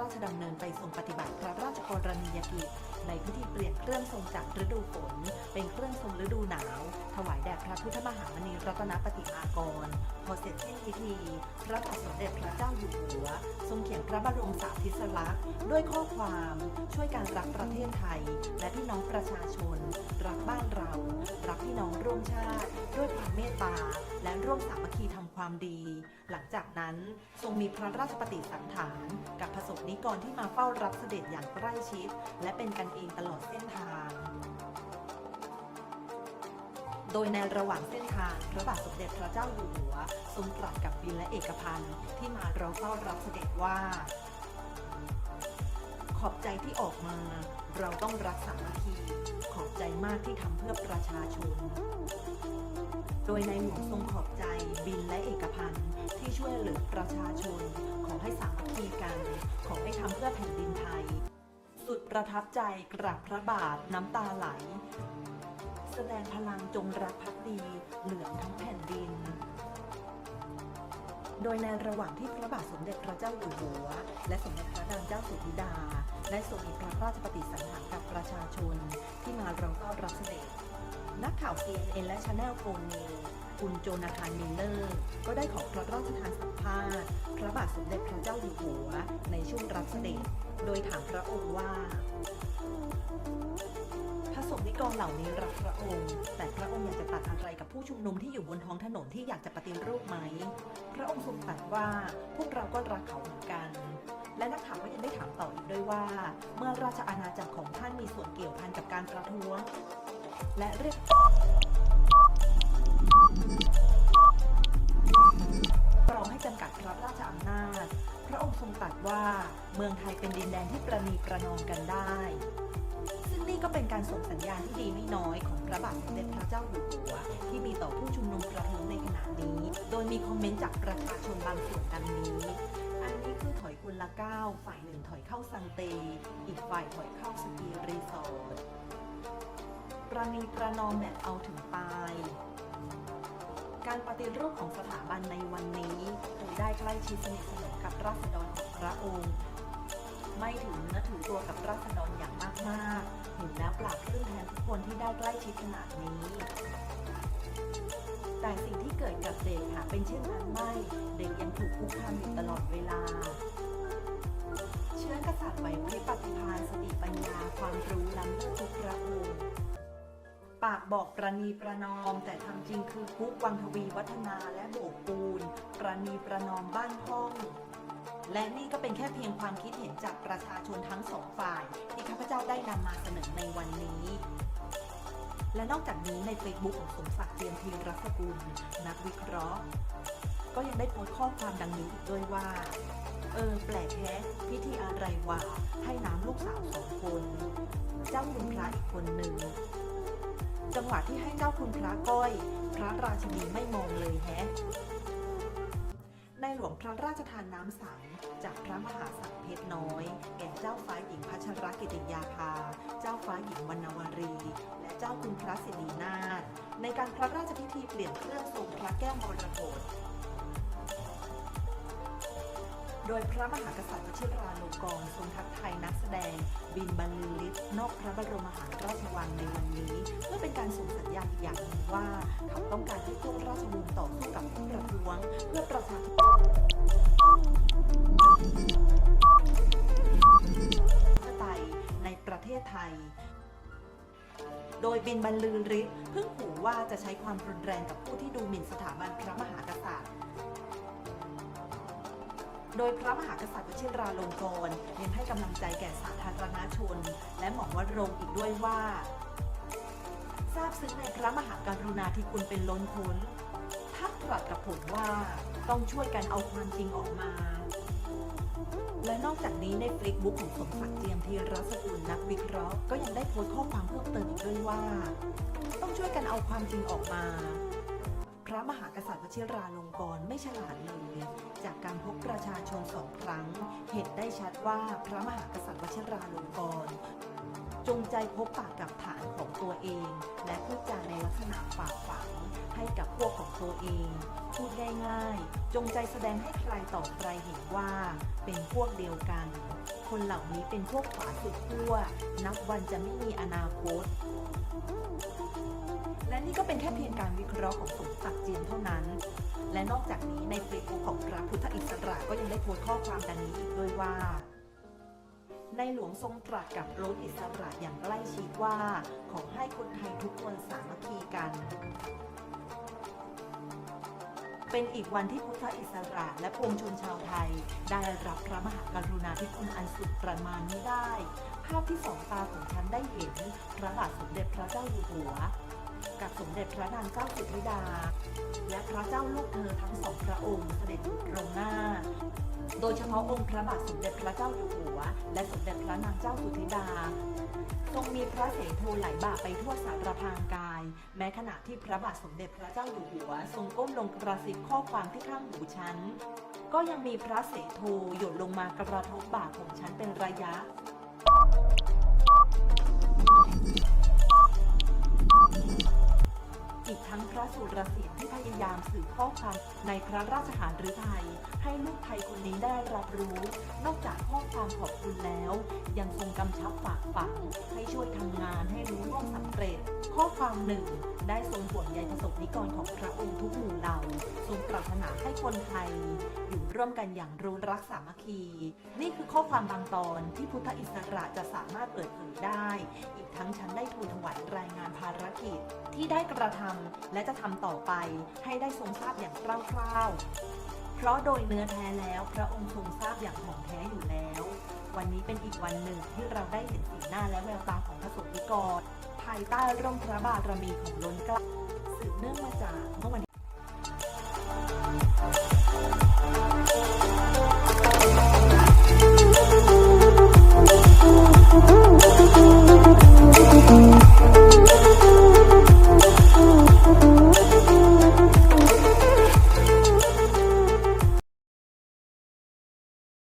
ราชดำเนินไปทรงปฏิบัติพระราชกรณียกิจในพิธีเปลี่ยนเครื่องทรงจากฤดูฝน เป็นเครื่องทรงฤดูหนาว ถวายแด่พระพุทธมหามณีรัตนปฏิมากร พอเสร็จสิ้นพิธี พระบาทสมเด็จพระเจ้าอยู่หัว ทรงเขียน พระบรมสารีสลักษณ์ด้วยข้อความช่วยการรักประเทศไทย และพี่น้องประชาชน รักบ้านเรา รักพี่น้องร่วมชาติ ด้วยความเมตตา และร่วมสามัคคีทำความดี หลังจากนั้นทรงมีพระราชปฏิสันถานกับประสบนิกรที่มาเฝ้ารับเสด็จอย่างใกล้ชิด และเป็นกันเองตลอดเส้นทาง โดยในระหว่างเส้นทางพระบาทสมเด็จพระเจ้าอยู่หัว ทรงตรัสกับบินและเอกพันธ์ที่มาเรอเฝ้ารับเสด็จว่า ขอบใจที่ออกมา เราต้องรักสามัคคีขอบใจมากที่ทำเพื่อประชาชน โดยในหลวงทรงขอบใจบินและเอกพันธ์ที่ช่วยเหลือประชาชน ขอให้สามัคคีกัน ขอให้ทำเพื่อแผ่นดินไทย สุดประทับใจกราบพระบาทน้ำตาไหล แสดงพลังจงรักภักดี เหลืองทั้งแผ่นดิน โดยในระหว่างที่พระบาทสมเด็จพระเจ้าอยู่หัว และสมเด็จพระนางเจ้าสุธิดา ได้ทรงมีพระราชปฏิสันถานกับประชาชน ที่มารอต้อนรับเสด็จ นักข่าว CNN และ Channel 4 News คุณโจนาธานมิลเลอร์ ก็ได้ขอพระราชทานสัมภาษณ์พระบาทสมเด็จพระเจ้าอยู่หัว ในช่วงรับเสด็จ โดยถามพระองค์ว่า กรเหล่านี้รักพระองค์ แต่พระองค์อยากจะตัดอะไรกับผู้ชุมนุมที่อยู่บนท้องถนนที่อยากจะปฏิรูปไหม พระองค์ทรงตรัสว่าพวกเราก็รักเขาเหมือนกัน และนักข่าวก็ยังได้ถามต่ออีกด้วยว่า เมื่อราชอาณาจักรของท่านมีส่วนเกี่ยวพันกับการประท้วง และเรียก ระบาทสมเด็จพระเจ้าอยู่หัว ที่มีต่อผู้ชุมนุมประท้วงในขณะนี้ โดยมีคอมเมนต์จากประชาชนบางส่วนดังนี้ อันนี้คือถอยคนละก้าวฝ่ายหนึ่งถอยเข้าซังเต อีกฝ่ายถอยเข้าสกีรีสอร์ทประนีประนอมแบบเอาถึงตาย การปฏิรูปของสถาบันในวันนี้คือได้ใกล้ชิดสนิทสนมกับราษฎรของพระองค์ ไม่ถือเนื้อถือตัวกับราษฎรอย่างมากๆเห็นแล้วปราบปลื้มแทนทุกคนที่ได้ใกล้ชิดขนาดนี้ แต่สิ่งที่เกิดกับเด็กหากเป็นเช่นนั้นไม่ เด็กยังถูกคุกคามอยู่ตลอดเวลา เชื้อกษัตริย์ไหวพริบปฏิภาณสติปัญญาความรู้ล้ำเลิศทุกพระองค์ปากบอกประนีประนอม แต่ทำจริงคือคุกวังทวีวัฒนาและโบกปูน ประนีประนอมบ้านห้อง และนี่ก็เป็นแค่เพียงความคิดเห็นจากประชาชนทั้งสองฝ่าย ที่ข้าพเจ้าได้นำมาเสนอในวันนี้ และนอกจากนี้ใน Facebook ของสมศักดิ์เจียมธีรสกุลนักวิเคราะห์ ก็ยังได้โพสต์ข้อความดังนี้อีกด้วยว่า เออ แปลกแฮะพิธีอะไรวะให้น้ำลูกสาวสองคน เจ้าคุณพระอีกคนหนึ่งจังหวะที่ให้เจ้าคุณพระก้อย พระราชินีไม่มองเลยแฮะ หลวงพระราชทานน้ำสัง จากพระมหาสังเพชรน้อย แก่เจ้าฟ้าหญิงพัชรกิติยาภา เจ้าฟ้าหญิงวรรณวรี และเจ้าคุณพระสิรินาถในการพระราชพิธีเปลี่ยนเครื่องทรงพระแก้วมรกต โดยพระมหากษัตริย์วชิราลงกรณ์ทรงทักไทยนักแสดง บินบรรลือฤทธิ์นอกพระบรมมหาราชวังในวันนี้ เพื่อเป็นการส่งสัญญาณอีกอย่างหนึ่งว่าเขาต้องการให้พวกราชวงศ์ต่อสู้กับผู้ประท้วง เพื่อประชาธิปไตยในประเทศไทยโดยบินบรรลือฤทธิ์เพิ่งขู่ว่าจะใช้ความรุนแรงกับผู้ที่ดูหมิ่นสถาบันพระมหากษัตริย์ โดยพระมหากษัตริย์วชิราลงกรณ์ยังให้กำลังใจแก่สาธารณชน และหมอวรงอีกด้วยว่า ทราบซึ้งในพระมหากรุณาธิคุณเป็นล้นพ้นท่านตรัสกับผมว่าต้องช่วยกันเอาความจริงออกมา และนอกจากนี้ในเฟซบุ๊กของสมศักดิ์เจียมธีรสกุลนักวิเคราะห์ก็ยังได้โพสต์ข้อความเพิ่มเติมอีกด้วยว่า ต้องช่วยกันเอาความจริงออกมา พระมหากษัตริย์วชิราลงกรณ์ไม่ฉลาดเลยจากการพบประชาชนสองครั้ง เห็นได้ชัดว่าพระมหากษัตริย์วชิราลงกรณ์จงใจพบปากกับฐานของตัวเอง และพูดจาในลักษณะฝากฝังให้กับพวกของตัวเอง พูดง่ายๆ จงใจแสดงให้ใครต่อใครเห็นว่าเป็นพวกเดียวกัน คนเหล่านี้เป็นพวกขวาสุดขั้วนับวันจะไม่มีอนาคต และนี่ก็เป็นแค่เพียงการวิเคราะห์ของสมศักดิ์เจียนเท่านั้น และนอกจากนี้ในเฟซบุ๊กของพระพุทธอิสระก็ยังได้โพสต์ข้อความดังนี้อีกด้วยว่า ในหลวงทรงตรัสกับโลกอิสระอย่างใกล้ชิดว่า ขอให้คนไทยทุกคนสามัคคีกัน เป็นอีกวันที่พุทธอิสระและปวงชนชาวไทย ได้รับพระมหากรุณาธิคุณอันสุดประมาณนี้ได้ ภาพที่สองตาของฉันได้เห็นพระบาทสมเด็จพระเจ้าอยู่หัว กับสมเด็จพระนางเจ้าสิริดา และพระเจ้าลูกเธอทั้งสองพระองค์เสด็จตรงหน้า โดยเฉพาะองค์พระบาทสมเด็จพระเจ้าอยู่หัว และสมเด็จพระนางเจ้าสุธิดาทรงมีพระเสโทไหลบ่าไปทั่วสารพางกาย แม้ขณะที่พระบาทสมเด็จพระเจ้าอยู่หัว ทรงก้มลงกระซิบข้อความที่ข้างหูฉัน ก็ยังมีพระเสโทหยดลงมากระทบบ่าของฉันเป็นระยะ คัญในพระราชหฤทัยให้ลูกไทยคนนี้ได้รับรู้ นอกจากข้อความขอบคุณแล้ว ยังทรงกำชับฝากฝังให้ช่วยทำงานให้รู้ร่วงสำเร็จ ข้อความหนึ่ง ได้ทรงห่วงใยประสบนิกรของพระองค์ทุกหมู่เหล่าทรงปรารถนาให้คนไทย อยู่ร่วมกันอย่างรู้รักสามัคคี นี่คือข้อความบางตอนที่พุทธอิสระจะสามารถเปิดเผยได้ อีกทั้งฉันได้ทูลถวายรายงานภารกิจ ที่ได้กระทำและจะทำต่อไปให้ได้ทรงทราบอย่างคร่าวๆ เพราะโดยเนื้อแท้แล้วพระองค์ทรงทราบอย่างถ่องแท้อยู่แล้ววันนี้เป็นอีกวันหนึ่งที่เราได้เห็นสีหน้าและแววตาของพระสงฆ์นิกร ภายใต้ร่มพระบารมีของล้นเกล้าสืบเนื่องมาจากเมื่อวัน